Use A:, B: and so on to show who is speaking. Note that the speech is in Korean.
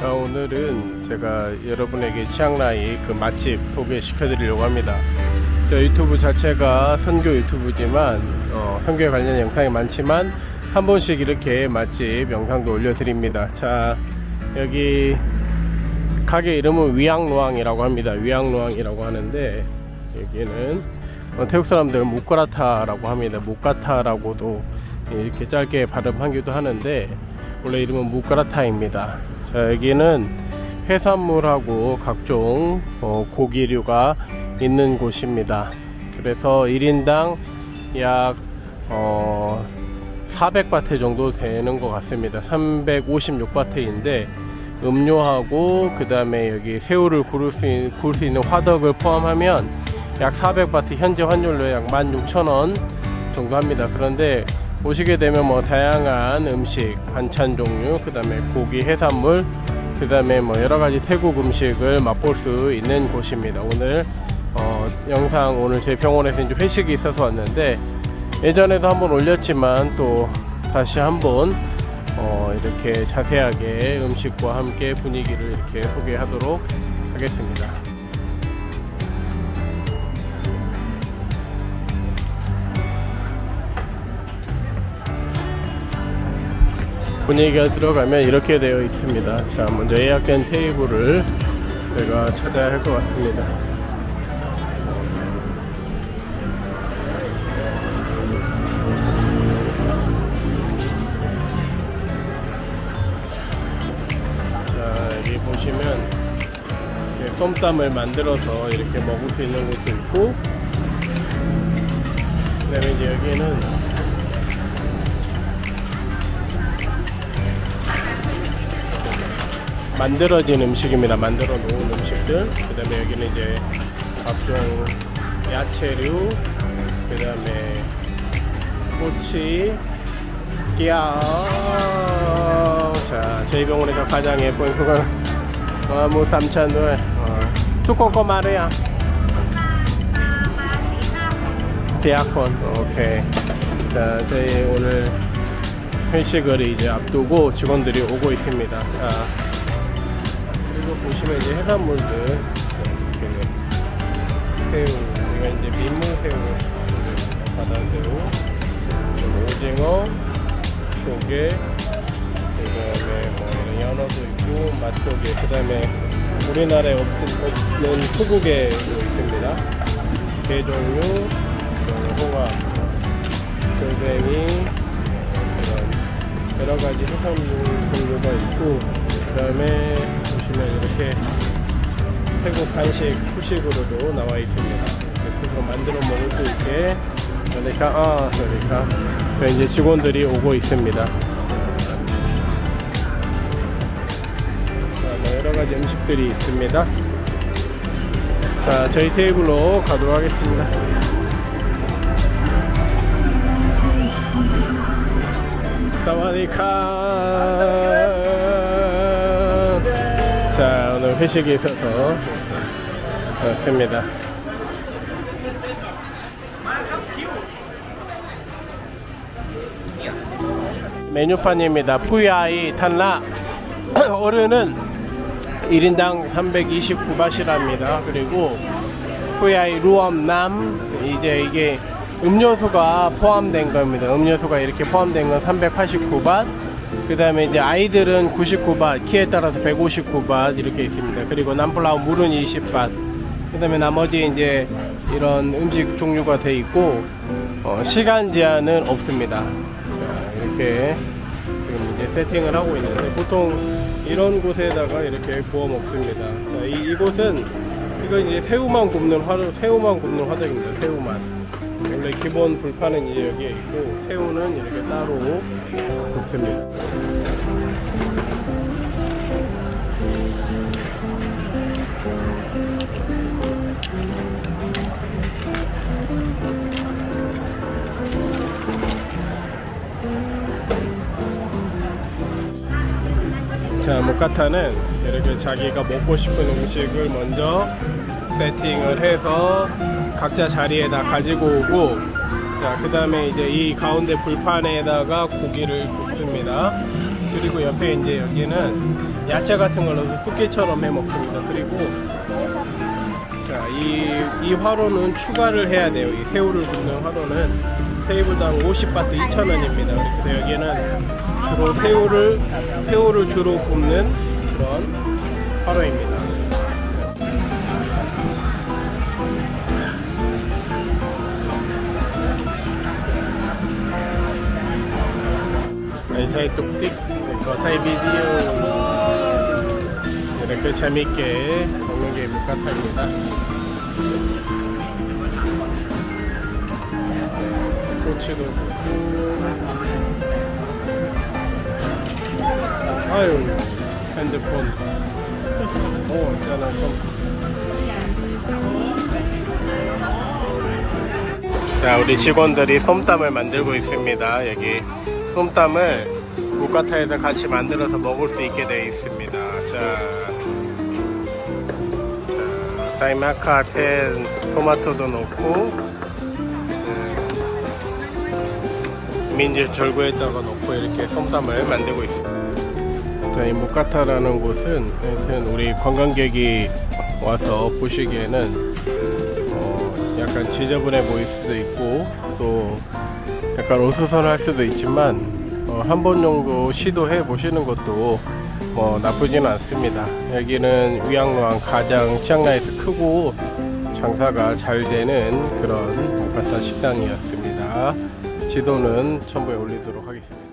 A: 자 오늘은 제가 여러분에게 치앙라이 그 맛집 소개시켜 드리려고 합니다. 저 유튜브 자체가 선교 유튜브지만 어, 선교에 관련 영상이 많지만 한 번씩 이렇게 맛집 영상도 올려드립니다. 자 여기 가게 이름은 위앙루앙이라고 합니다. 위앙루앙이라고 하는데 여기는 어, 태국 사람들 무까라타라고 합니다. 무까타라고도 이렇게 짧게 발음하기도 하는데 원래 이름은 무까라타입니다. 자 여기는 해산물하고 각종 어, 고기류가 있는 곳입니다. 그래서 1인당 약 어, 400바트 정도 되는 것 같습니다. 356바트인데 음료하고 그 다음에 여기 새우를 구울 수, 있, 구울 수 있는 화덕을 포함하면 약 400바트 현재 환율로 약 16,000원 정도 합니다. 그런데 오시게 되면 뭐 다양한 음식, 반찬 종류, 그 다음에 고기, 해산물, 그 다음에 뭐 여러 가지 태국 음식을 맛볼 수 있는 곳입니다. 오늘 어, 영상 오늘 제 병원에서 이제 회식이 있어서 왔는데 예전에도 한번 올렸지만 또 다시 한번 어, 이렇게 자세하게 음식과 함께 분위기를 이렇게 소개하도록 하겠습니다. 분위기가 들어가면 이렇게 되어 있습니다. 자, 먼저 예약된 테이블을 제가 찾아야 할 것 같습니다. 자, 여기 보시면 이렇게 쏨땀을 만들어서 이렇게 먹을 수 있는 곳도 있고, 그 다음에 이제 여기는 만들어진 음식입니다. 만들어 놓은 음식들. 그 다음에 여기는 이제 각종 야채류, 그 다음에 꼬치, 끼야. 자, 저희 병원에서 가장 예쁜 그거, 어, 무 삼천도에, 어, 투코코 마르야. 대학원, 오케이. 자, 저희 오늘 회식을 이제 앞두고 직원들이 오고 있습니다. 자, 보시면 이제 해산물들 이렇게 새우 이거 이제 민물새우 바다새우 오징어 조개 그다음에 뭐 이런 연어도 있고 맛조개 그다음에 우리나라에 없는 소고개도 있습니다. 게 종류 홍합 골뱅이 이런 여러 가지 해산물 종류가 있고 그 다음에 보시면 이렇게 태국 간식 후식으로도 나와 있습니다. 그래서 만들어 먹을 수 있게 그러니까 아 그러니까 저희 이제 직원들이 오고 있습니다. 자, 뭐 여러 가지 음식들이 있습니다. 자, 저희 테이블로 가도록 하겠습니다. 사와디카. 회식이 있어서 왔습니다. 메뉴판입니다. 푸야이 탄라 어른은 1인당 329바시랍니다. 그리고 푸야이 루엄남 이제 이게 음료수가 포함된 겁니다. 음료수가 이렇게 포함된 건 389바. 그 다음에 이제 아이들은 99바, 키에 따라서 159바 이렇게 있습니다. 그리고 남플라우 물은 20바. 그 다음에 나머지 이제 이런 음식 종류가 돼 있고, 어, 시간 제한은 없습니다. 자, 이렇게 지금 이제 세팅을 하고 있는데, 보통 이런 곳에다가 이렇게 구워 먹습니다. 자, 이, 이곳은 이건 이제 새우만 굽는 화덕, 새우만 굽는 화덕입니다. 새우만. 원래 기본 불판은 이제 여기에 있고 새우는 이렇게 따로 굽습니다. 자, 모카타는 이렇게 자기가 먹고 싶은 음식을 먼저 세팅을 해서 각자 자리에다 가지고 오고 자, 그 다음에 이제 이 가운데 불판에다가 고기를 굽습니다. 그리고 옆에 이제 여기는 야채 같은 걸 넣어서 쑥개처럼 해 먹습니다. 그리고 자, 이, 이 화로는 추가를 해야 돼요. 이 새우를 굽는 화로는 테이블당 50바트 2,000원입니다. 그래서 여기는 주로 새우를 새우를 주로 굽는 그런 화로입니다. Tuktik. Ikaw tayo video 이렇게 재밌게 먹는 게 무카타입니다 꼬치도 굽고 아유 핸드폰 오 있잖아 좀. 자 우리 직원들이 솜땀을 만들고 있습니다. 여기 솜땀을 무카타에서 같이 만들어서 먹을 수 있게 되어 있습니다. 자, 자 사이마카텐 토마토도 넣고 음, 민지 절구에다가 넣고 이렇게 솜땀을 만들고 있습니다. 자, 이 무카타라는 곳은 하여튼 우리 관광객이 와서 보시기에는 어, 약간 지저분해 보일 수도 있고 또 약간 어수선할 수도 있지만 어, 한번 정도 시도해 보시는 것도 뭐 나쁘지는 않습니다. 여기는 위양로항 가장 치앙라이에서 크고 장사가 잘 되는 그런 모카타 식당이었습니다. 지도는 첨부에 올리도록 하겠습니다.